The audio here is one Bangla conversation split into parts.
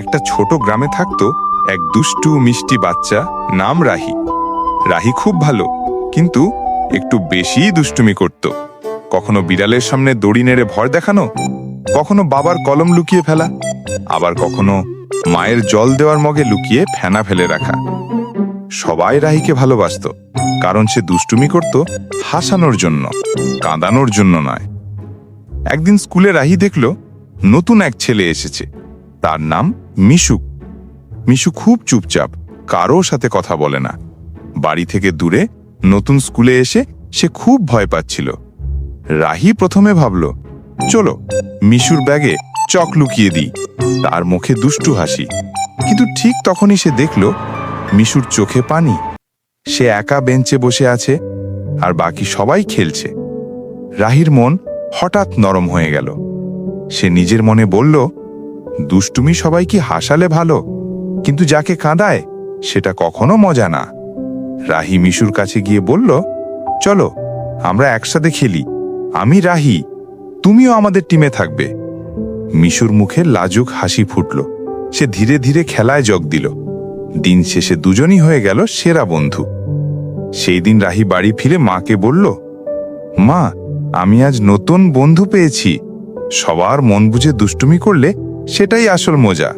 একটা ছোট গ্রামে থাকতো এক দুষ্টু মিষ্টি বাচ্চা নাম রাহি। রাহি খুব ভালো, কিন্তু একটু বেশিই দুষ্টুমি করত। কখনো বিড়ালের সামনে দড়ি নেড়ে ভর দেখানো, কখনো বাবার কলম লুকিয়ে ফেলা, আবার কখনো মায়ের জল দেওয়ার মগে লুকিয়ে ফেনা ফেলে রাখা। সবাই রাহিকে ভালোবাসতো, কারণ সে দুষ্টুমি করত হাসানোর জন্য, কাঁদানোর জন্য নয়। একদিন স্কুলে রাহি দেখল, নতুন এক ছেলে এসেছে, তার নাম মিশু মিশু খুব চুপচাপ, কারও সাথে কথা বলে না। বাড়ি থেকে দূরে, নতুন স্কুলে এসে সে খুব ভয় পাচ্ছিল। রাহি প্রথমে ভাবল, চলো, মিশুর ব্যাগে চক লুকিয়ে দিই। তার মুখে দুষ্টু হাসি। কিন্তু ঠিক তখনই সে দেখল, মিশুর চোখে পানি। সে একা বেঞ্চে বসে আছে, আর বাকি সবাই খেলছে। রাহির মন হঠাৎ নরম হয়ে গেল। সে নিজের মনে বলল দুষ্টুমি সবাই কি হাসালে ভালো? কিন্তু যাকে কাঁদায়, সেটা কখনো মজা না। রাহি মিশুর কাছে গিয়ে বলল, চলো, আমরা একসাথে খেলি। আমি রাহি, তুমিও আমাদের টিমে থাকবে। মিশুর মুখে লাজুক হাসি ফুটল। সে ধীরে ধীরে খেলায় যোগ দিল। দিন শেষে দুজনই হয়ে গেল সেরা বন্ধু। সেই দিন রাহি বাড়ি ফিরে মাকে বলল, মা, আমি আজ নতুন বন্ধু পেয়েছি। সবার মন বুঝে দুষ্টুমি করলে সেটাই আসল মজা।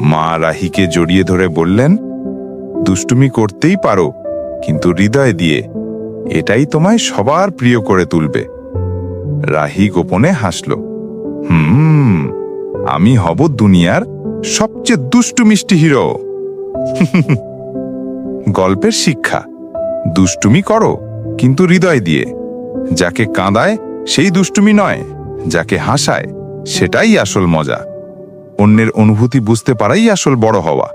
মা রাহিকে জড়িয়ে ধরে বললেন, দুষ্টুমি করতেই পারো, কিন্তু হৃদয় দিয়ে, এটাই তোমায় সবার প্রিয় করে তুলবে। রাহি গোপনে হাসল, হুম, আমি হব দুনিয়ার সবচেয়ে দুষ্টু মিষ্টি হিরো। গল্পের শিক্ষা, দুষ্টুমি করো, কিন্তু হৃদয় দিয়ে, যাকে কাঁদায় সেই দুষ্টুমি নয়, যাকে হাসায় সেটাই আসল মজা। অন্যের অনুভূতি বুঝতে পারাই আসল বড় হওয়া।